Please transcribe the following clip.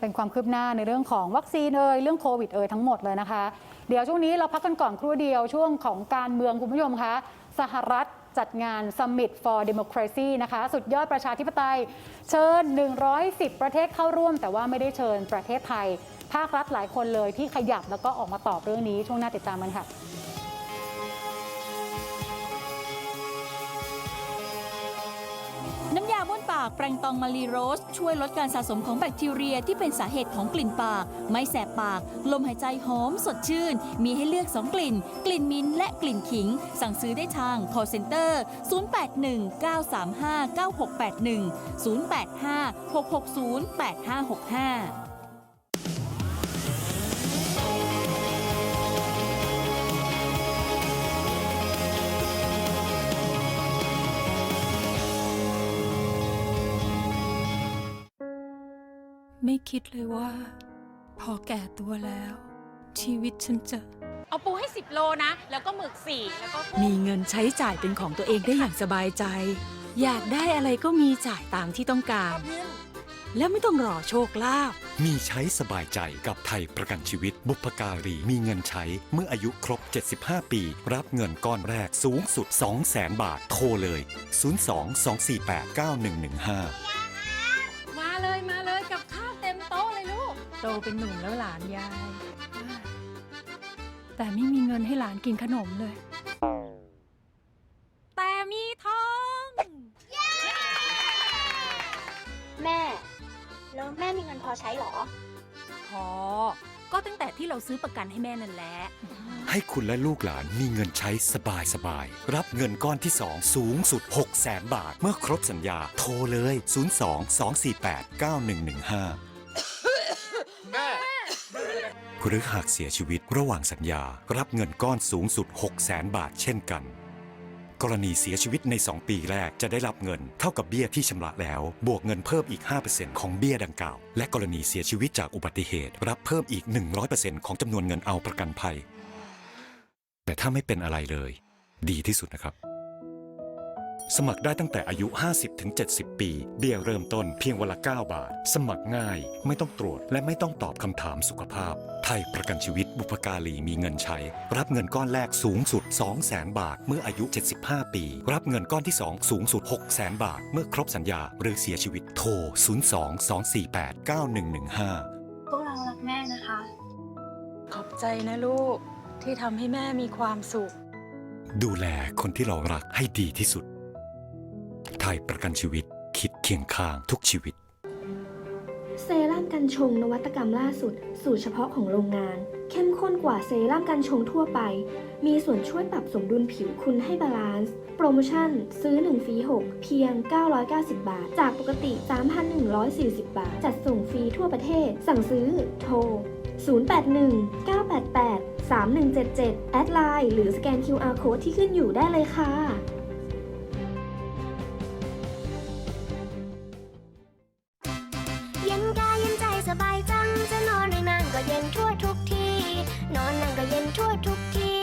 เป็นความคืบหน้าในเรื่องของวัคซีนเอ่ยเรื่องโควิดเอ่ยทั้งหมดเลยนะคะ เดี๋ยวช่วงนี้เราพักกันก่อนครู่เดียวช่วงของการเมืองคุณผู้ชมคะสหรัฐจัดงาน Summit for Democracy นะคะ สุดยอดประชาธิปไตย เชิญ 110 ประเทศเข้าร่วม แต่ว่าไม่ได้เชิญประเทศไทย ภาครัฐหลายคนเลยที่ขยับแล้วก็ออกมาตอบเรื่องนี้ช่วงหน้าติดตามกันค่ะาบ้วนปากแปรงตองมารีโรส ช่วยลดการสะสมของแบคทีเรียที่เป็นสาเหตุของกลิ่นปาก ไม่แสบปาก ลมหายใจหอมสดชื่น มีให้เลือก 2 กลิ่น กลิ่นมิ้นและกลิ่นขิง สั่งซื้อได้ทาง call center 0819359681 085 660 8565 ไม่คิดเลยว่า พอแก่ตัวแล้ว ชีวิตฉันจะ เอาปูให้ 10 โลนะ แล้วก็หมึกสี่แล้วก็กุ้งมีเงินใช้จ่ายเป็นของตัวเองได้อย่างสบายใจ อยากได้อะไรก็มีจ่ายตามที่ต้องการ และไม่ต้องรอโชคลาภมีใช้สบายใจกับไทยประกันชีวิต บุพการีมีเงินใช้เมื่ออายุครบ 75 ปี รับเงินก้อนแรกสูงสุด 200,000 บาท โทรเลย 02-248-9115 โตเป็นหนุ่มแล้วหลานยาย แต่ไม่มีเงินให้หลานกินขนมเลย แต่มีทอง แม่ แล้วแม่มีเงินพอใช้เหรอ พอ ก็ตั้งแต่ที่เราซื้อประกันให้แม่นั่นแหละ ให้คุณและลูกหลานมีเงินใช้สบายสบายๆรับเงินก้อนที่ 2 สูงสุด 600,000 บาท เมื่อครบสัญญา โทรเลย 02-248-9115 หรือหากเสียชีวิตระหว่างสัญญารับเงินก้อนสูงสุด 600,000บาทเช่นกัน กรณีเสียชีวิตใน 2 ปีแรกจะได้รับเงินเท่ากับเบี้ยที่ชำระแล้ว บวกเงินเพิ่มอีก 5%ของเบี้ยดังกล่าว และกรณีเสียชีวิตจากอุบัติเหตุ รับเพิ่มอีก 100%ของจำนวนเงินเอาประกันภัย แต่ถ้าไม่เป็นอะไรเลย ดีที่สุดนะครับ สมัครได้ตั้งแต่อายุ 50-70 ปี เบี้ยเริ่มต้นเพียงวันละ 9 บาท สมัครง่าย ไม่ต้องตรวจและไม่ต้องตอบคำถามสุขภาพ ไทยประกันชีวิตบุพการีมีเงินใช้ รับเงินก้อนแรกสูงสุด 200,000 บาท เมื่ออายุ 75 ปี รับเงินก้อนที่ 2 สูงสุด 600,000 บาท เมื่อครบสัญญาหรือเสียชีวิตโทร 02-248-9115 พวกเรารักแม่นะคะ ขอบใจนะลูกที่ทำให้แม่มีความสุข ดูแลคนที่เรารักให้ดีที่สุดไท ยประกันชีวิต คิดเคียงข้างทุกชีวิต เซรั่มกันชงนวัตกรรมล่าสุด สูตรเฉพาะของโรงงาน เข้มข้นกว่าเซรั่มกันชงทั่วไป มีส่วนช่วยปรับสมดุลผิวคุณให้บาลานซ์ โปรโมชั่น ซื้อ 1ฟรี6 เพียง 990 บาท จากปกติ 3,140 บาท จัดส่งฟรีทั่วประเทศ สั่งซื้อโทร 081 988 3177 แอดไลน์หรือสแกน QR Code ที่ขึ้นอยู่ได้เลยค่ะ สบายจัง จะนอนหรือนั่งก็เย็นทั่วทุกที่ นอนนั่งก็เย็นทั่วทุกที่